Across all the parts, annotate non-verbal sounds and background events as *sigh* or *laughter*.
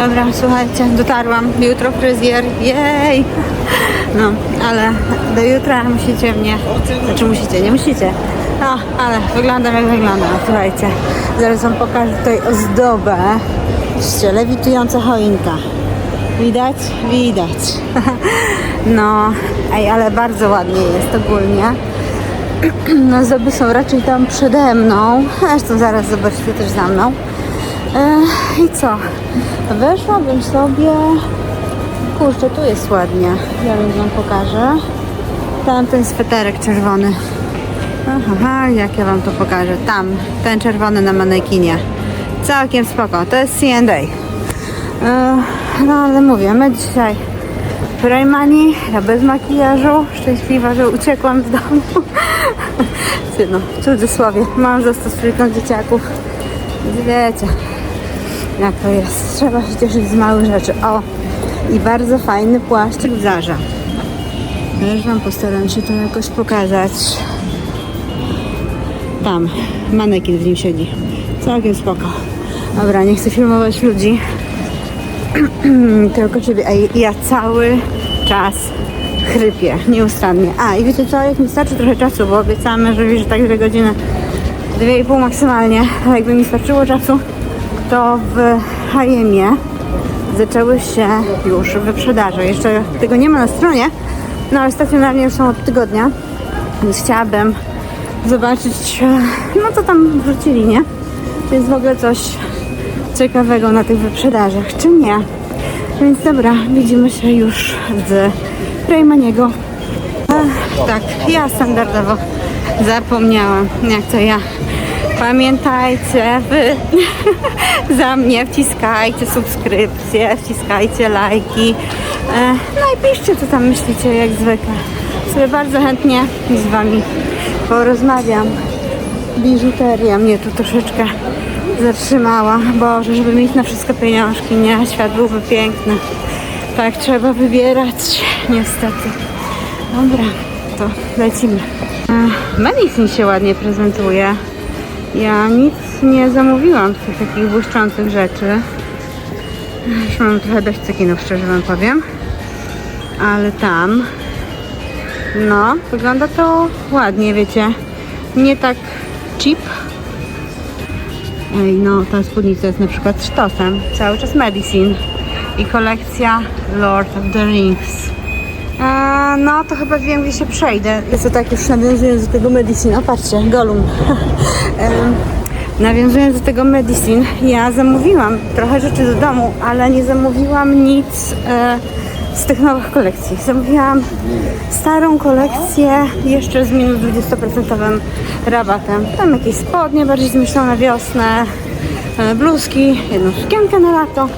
Dobra, słuchajcie, dotarłam. Jutro fryzjer. Jej! No, ale do jutra musicie mnie. Znaczy musicie, nie musicie. No, ale wyglądam jak wyglądam. Słuchajcie, zaraz wam pokażę tutaj ozdobę. Widzicie, lewitująca choinka. Widać? Widać. *laughs* No, ej, ale bardzo ładnie jest ogólnie. *clears throat* No, zdoby są raczej tam przede mną. Zresztą zaraz zobaczycie też za mną. I co? Weszłabym sobie. Kurczę, tu jest ładnie. Zaraz wam pokażę. Tam ten sweterek czerwony. Aha, jak ja wam to pokażę. Tam, ten czerwony na manekinie. Całkiem spoko. To jest C&A. No ale mówię, my dzisiaj w Raymani, ja bez makijażu, szczęśliwa, że uciekłam z domu. *laughs* No, w cudzysłowie, mam zostać dzieciaków. Wiecie, to jest. Trzeba się cieszyć z małych rzeczy. O, i bardzo fajny płaszczyk w Zarze. Też Wam postaram się to jakoś pokazać. Tam, manekin w nim siedzi. Całkiem spoko. Dobra, nie chcę filmować ludzi. *clears throat* Tylko ciebie. Ej, ja cały czas chrypię, nieustannie. A, i wiecie co, jak mi starczy trochę czasu, bo mężowi, że tak dwie godziny, dwie i pół maksymalnie, ale jakby mi starczyło czasu, to w H&M zaczęły się już wyprzedaże. Jeszcze tego nie ma na stronie, no ale stacjonarnie już są od tygodnia, więc chciałabym zobaczyć, e, no co tam wrzucili, nie? Czy jest w ogóle coś ciekawego na tych wyprzedażach, czy nie. Więc dobra, widzimy się już z Raymaniego. Ach, Tak, ja standardowo zapomniałam, jak to ja. Pamiętajcie, wy *laughs* za mnie wciskajcie subskrypcje, wciskajcie lajki. E, No i piszcie, co tam myślicie, jak zwykle. Sobie bardzo chętnie z wami porozmawiam. Biżuteria mnie tu troszeczkę zatrzymała. Boże, żeby mieć na wszystko pieniążki, nie? Świat byłby piękny. Tak trzeba wybierać, niestety. Dobra, to lecimy. E, Medicine się ładnie prezentuje. Ja nic nie zamówiłam z tych takich błyszczących rzeczy. Już mam trochę dość cekinów, szczerze wam powiem. Ale tam, no, wygląda to ładnie, wiecie. Nie tak cheap. Ej, no, ta spódnica jest na przykład sztosem. Cały czas Medicine. I kolekcja Lord of the Rings. A, no, to chyba wiem, gdzie się przejdę. Jest to tak już nawiązując do tego Medicine. O, patrzcie, Gollum. *laughs* Em, nawiązując do tego Medicine, ja zamówiłam trochę rzeczy do domu, ale nie zamówiłam nic e, z tych nowych kolekcji. Zamówiłam starą kolekcję jeszcze z minus 20% rabatem. Tam jakieś spodnie bardziej zmyślone na wiosnę, e, bluzki, jedną sukienkę na lato.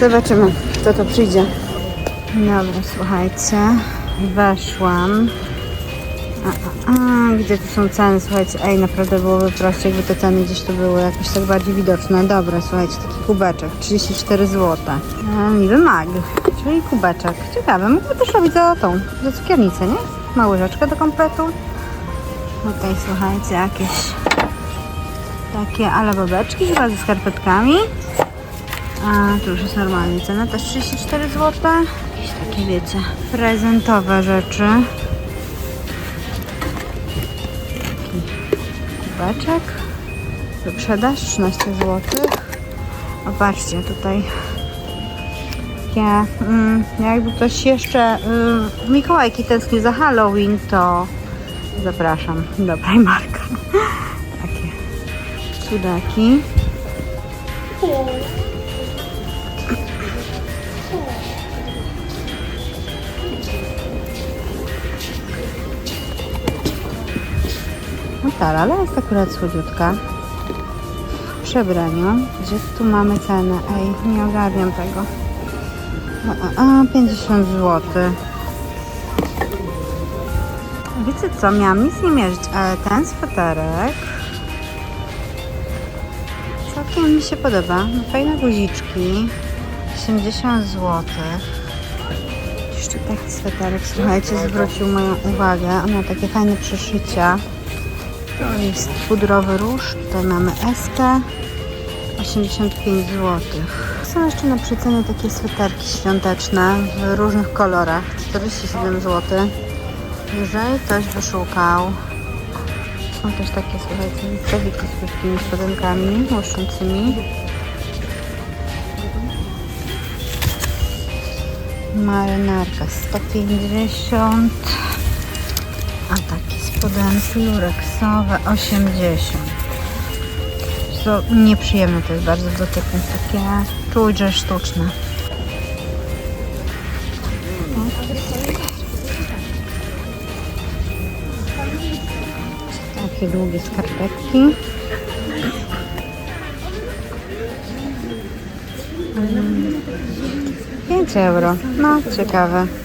Zobaczymy, kto to przyjdzie. Dobra, słuchajcie, weszłam. A, a, a, gdzie tu są ceny? Słuchajcie, ej, naprawdę byłoby prościej, jakby te ceny gdzieś tu były jakoś tak bardziej widoczne. Dobra, słuchajcie, taki kubeczek, 34 zł. E, niby mag, czyli kubeczek. Ciekawe, mógłby też robić za tą, za cukiernicę, nie? Ma łyżeczkę do kompletu. Tutaj, słuchajcie, jakieś takie ale babeczki chyba ze skarpetkami. A, tu już jest normalnie cena, też 34 zł. Jakieś takie, wiecie, prezentowe rzeczy. kubeczek. Wyprzedaż 13 zł. O, patrzcie, tutaj takie, mm, jakby ktoś jeszcze y, Mikołajki tęskni za Halloween, to zapraszam do Primarka. *laughs* Takie cudaki. Tak, ale jest akurat słodziutka. Przebraniu. Gdzie tu mamy cenę? Ej, nie ogarniam tego. A, a, a 50 zł. Wiecie co, miałam nic nie mierzyć, ale ten sweterek całkiem mi się podoba. Fajne guziczki. 80 zł. Jeszcze taki sweterek, słuchajcie, zwrócił moją uwagę. On ma takie fajne przeszycia. To jest pudrowy róż. Tutaj mamy Eskę. 85 zł. Są jeszcze na przecenie takie sweterki świąteczne w różnych kolorach. 47 zł. Jeżeli ktoś wyszukał. Są też takie, słuchajcie, stawiki z krótkimi spodenkami, łuszczącymi. Marynarka 150 a takie spodenki lureksowe 80 to nieprzyjemne to jest bardzo w dotyku takie czuć, że sztuczne takie długie skarpetki 5 euro. No, ciekawe.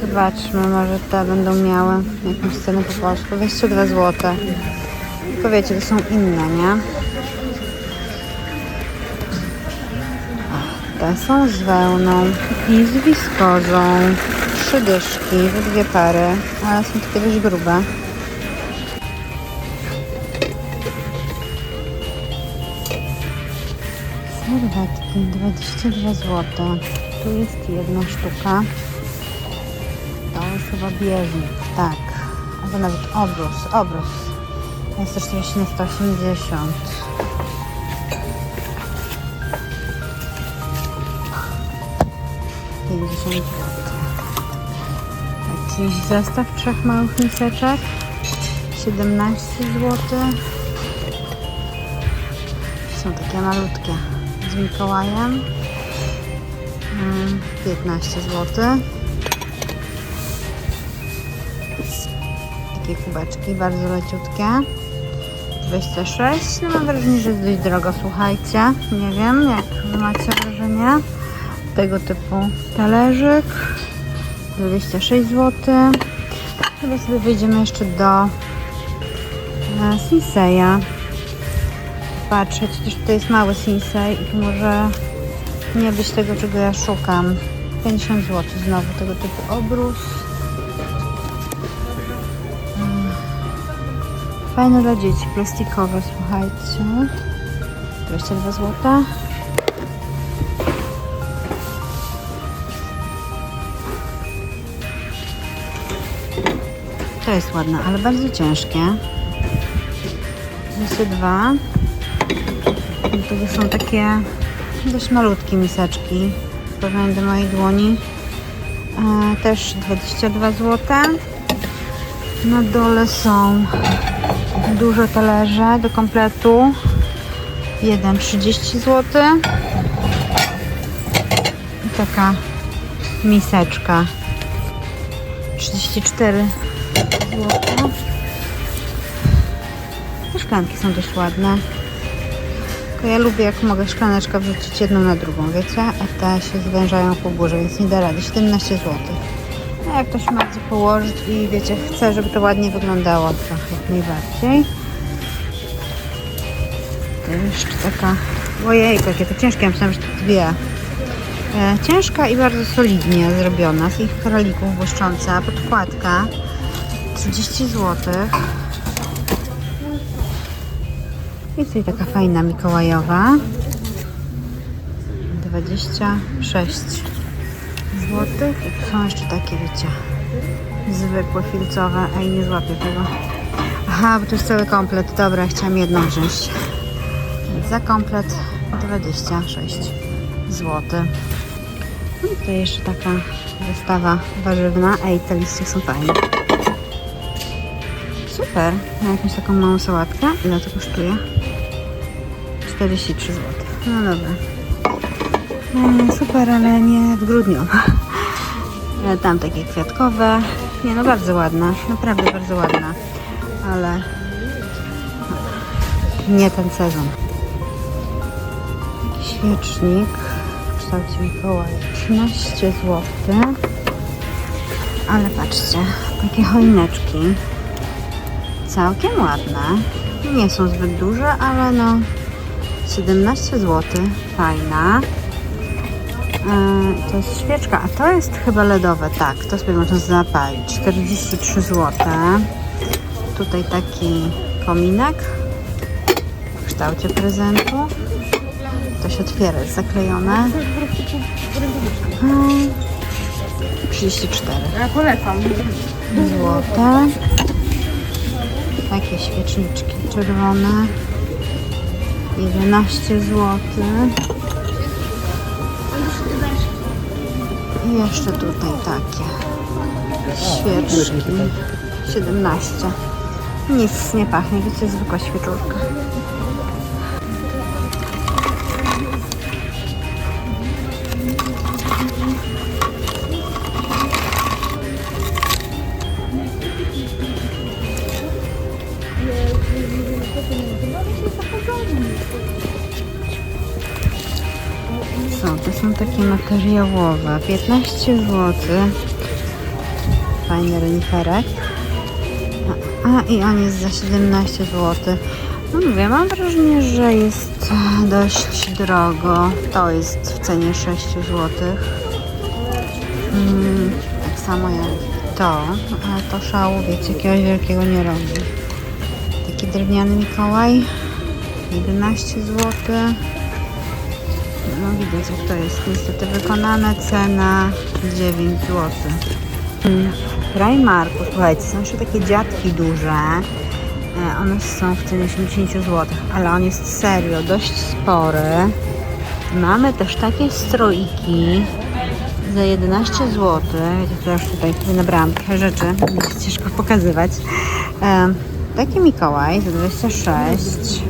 Zobaczmy, może te będą miały jakąś cenę po polsku. 22 zł. Tylko wiecie, to są inne, nie? Te są z wełną i z wiskozą. Trzy dyszki, dwie pary, ale są takie dość grube. Serwetki 22 zł. Tu jest jedna sztuka. To chyba bieżnik, tak. Albo nawet obrus, obrus. Jest też coś na 180. Pięćdziesiąt zł. Jakiś zestaw trzech małych miseczek. 17 zł. Są takie malutkie z Mikołajem. Mm, 15 zł. Takie kubeczki, bardzo leciutkie. 26. No mam wrażenie, że jest dość drogo, słuchajcie. Nie wiem, jak macie wrażenie. Tego typu talerzyk. 26 zł. Chyba sobie wejdziemy jeszcze do e, Sinseya patrzeć. Też tutaj jest mały Sinsei i może nie być tego, czego ja szukam. 50 zł znowu tego typu obrus. Fajne dla dzieci, plastikowe, słuchajcie. 22 zł. To jest ładne, ale bardzo ciężkie. 22. I tu są takie dość malutkie miseczki w porównaniu do mojej dłoni. E, też 22 zł. Na dole są duże talerze do kompletu. Jeden 30 zł. I taka miseczka 34 zł. Te szklanki są dość ładne. Tylko ja lubię, jak mogę szklaneczkę wrzucić jedną na drugą, wiecie? A te się zwężają po górze, więc nie da rady. 17 zł. Jak ktoś ma gdzie położyć i wiecie, chce, żeby to ładnie wyglądało, to jak najbardziej. To jeszcze taka... Ojej, jakie to ciężkie, ja myślałam, że to dwie. E, ciężka i bardzo solidnie zrobiona, z ich krolików błyszcząca, podkładka 30 zł. I tutaj taka fajna mikołajowa. 26 zł. Są jeszcze takie, wiecie, zwykłe filcowe. Ej, nie złapię tego. Aha, bo to jest cały komplet. Dobra, chciałam jedną wziąć. Za komplet 26 zł. No tutaj jeszcze taka wystawa warzywna. Ej, te liście są fajne. Super. Na jakąś taką małą sałatkę. Ile to kosztuje? 43 zł. No dobra. Mm, Super, ale nie w grudniu. E, Tam takie kwiatkowe. Nie no, bardzo ładna. Naprawdę bardzo ładna. Ale nie ten sezon. Taki świecznik w kształcie Mikołaja. 13 zł. Ale patrzcie, takie choineczki. Całkiem ładne. Nie są zbyt duże, ale no 17 zł. Fajna. To jest świeczka, a to jest chyba LEDowe. Tak, to sobie można zapalić. 43 zł. Tutaj taki kominek. kształcie prezentu. To się otwiera, jest zaklejone. Mm, 34 Ja polecam. złote. Takie świeczniczki czerwone. 11 zł. Jeszcze tutaj takie świeczki. 17. Nic nie pachnie, wiecie, zwykła świeczurka. Są takie materiałowe. 15 zł. Fajny reniferek. A, a, i on jest za 17 zł. No mówię, mam wrażenie, że jest dość drogo. To jest w cenie 6 zł. Mm, tak samo jak to, ale to szału, wiecie, jakiegoś wielkiego nie robi. Taki drewniany Mikołaj. 11 zł. No widać jak to jest niestety wykonane. Cena 9 zł. W Primarku, słuchajcie, są jeszcze takie dziadki duże. E, One są w cenie 80 zł, ale on jest serio dość spory. Mamy też takie stroiki za 11 zł. To już tutaj nabrałam trochę rzeczy, jest ciężko pokazywać. E, Taki Mikołaj za 26.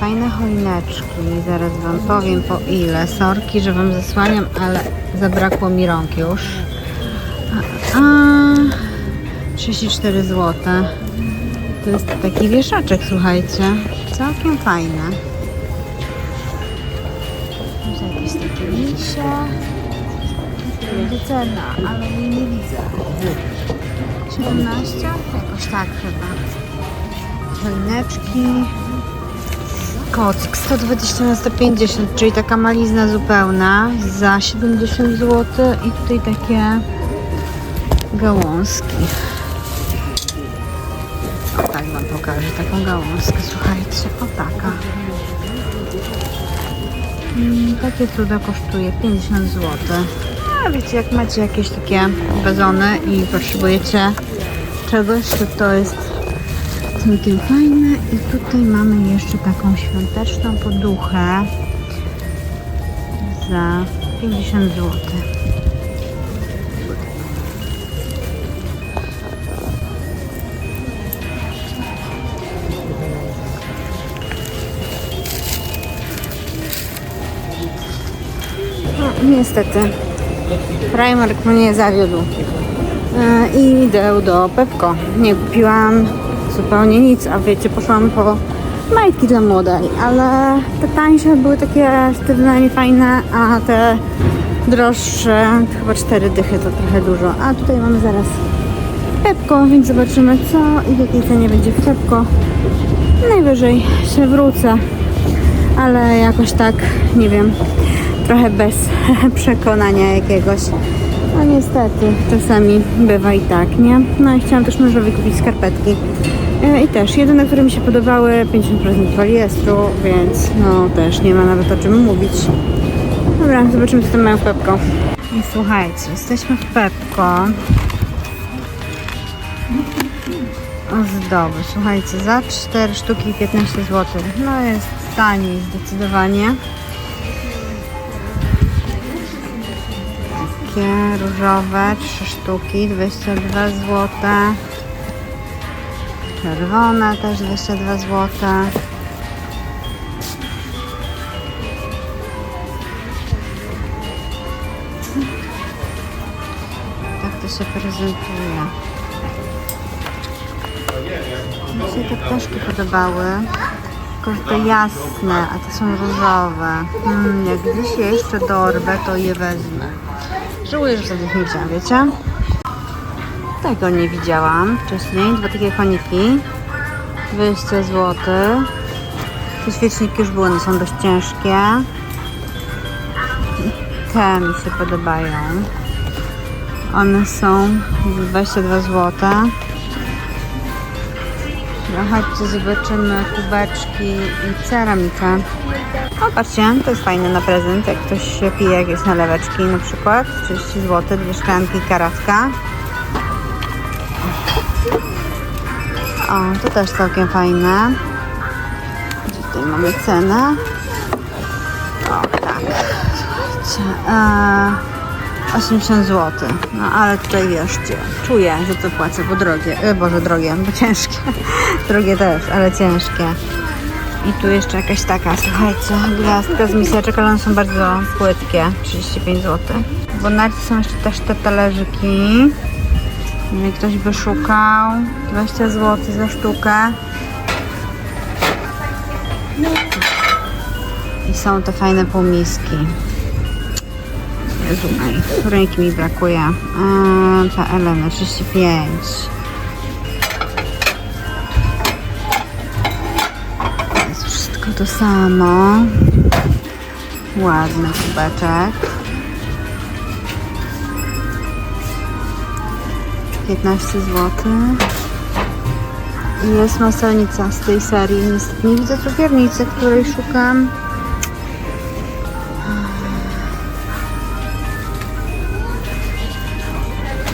Fajne choineczki. Zaraz Wam powiem po ile. Sorki, że Wam zasłaniam, ale zabrakło mi rąk już. A, a, 34 zł. To jest taki wieszaczek, słuchajcie. Całkiem fajny. Może jakieś takie misie. Będzie cena, ale jej nie widzę. 17? Jakoś tak chyba. Choineczki. Kocyk 120 na 150, czyli taka malizna zupełna za 70 zł i tutaj takie gałązki. O tak wam pokażę taką gałązkę, słuchajcie, o taka. Mm, takie cuda kosztuje 50 zł. A wiecie, jak macie jakieś takie wazony i potrzebujecie czegoś, to to jest całkiem fajne. I tutaj mamy jeszcze taką świąteczną poduchę za 50 zł. No, niestety, Primark mnie zawiódł. E, I idę do Pepko. Nie kupiłam zupełnie nic, a wiecie, poszłam po majtki dla młodej, ale te tańsze były takie sztywne i fajne, a te droższe, chyba cztery dychy to trochę dużo. A tutaj mamy zaraz Pepko, więc zobaczymy co i w jakiej cenie będzie w Pepko. Najwyżej się wrócę, ale jakoś tak, nie wiem, trochę bez *laughs* przekonania jakiegoś. No niestety, czasami bywa i tak, nie? No i chciałam też mężowi kupić skarpetki. E, I też, jedyne, które mi się podobały, 50% poliestru, więc no też nie ma nawet o czym mówić. Dobra, zobaczymy co tam mają w Pepko. I słuchajcie, jesteśmy w Pepko. Ozdoby, słuchajcie, za 4 sztuki 15 zł. No jest taniej zdecydowanie. Takie różowe, 3 sztuki, 22 zł. Czerwone też 22 zł. Tak to się prezentuje. Mi się te ptaszki podobały. Tylko, te jasne, a te są różowe. Mm, jak gdzieś je jeszcze dorwę, to je wezmę. Żałuję, że ich nie wiecie? Tego nie widziałam wcześniej. Dwa takie koniki. 20 zł. Te świeczniki już były, one są dość ciężkie. Te mi się podobają. One są 22 zł. No chodźcie, zobaczymy kubeczki i ceramikę. O, patrzcie, to jest fajne na prezent, jak ktoś się pije jakieś naleweczki na przykład. 30 zł, dwie szklanki, karatka. O, to też całkiem fajne. Tutaj mamy cenę. O, tak. Słuchajcie, e, 80 zł. No ale tutaj wierzcie, czuję, że to płacę, bo drogie. E, Boże, drogie, bo ciężkie. *laughs* drogie też, ale ciężkie. I tu jeszcze jakaś taka, słuchajcie, gwiazdka z miseczek, ale one są bardzo płytkie, 35 zł. W Bonarcie są jeszcze też te talerzyki. Jeżeli ktoś by szukał, 20 zł za sztukę. I są te fajne półmiski. Jezu, ręki mi brakuje. Eee, ta Elena, 35. To jest wszystko to samo. Ładny kubeczek. 15 zł. Jest maselnica z tej serii. Niestety nie widzę cukiernicy, której szukam.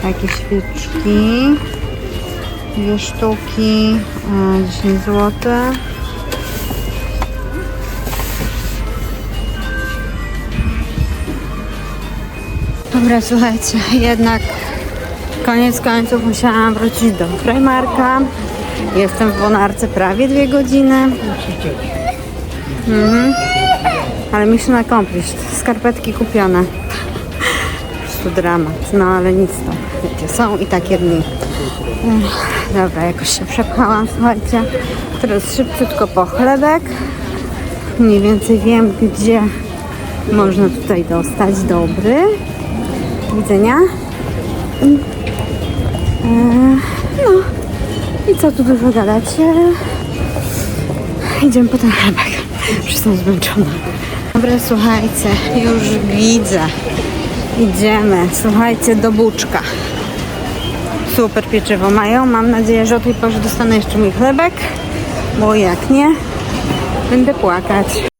Takie świeczki. Dwie sztuki. e, 10 zł. Dobra, słuchajcie, jednak koniec końców musiałam wrócić do Primarka. Jestem w Bonarce prawie dwie godziny. Mhm. Ale mission accomplished. Skarpetki kupione. Prostu dramat. No ale nic to. Wiecie, są i takie dni. Dobra, jakoś się przepchałam, słuchajcie. Teraz szybciutko po chlebek. Mniej więcej wiem, gdzie można tutaj dostać dobry. Do widzenia. Co tu dużo gadać? Idziemy po ten chlebek. Już jestem zmęczona. Dobra, słuchajcie, już widzę. Idziemy, słuchajcie, do Buczka. Super pieczywo mają. Mam nadzieję, że o tej porze dostanę jeszcze mój chlebek, bo jak nie, będę płakać.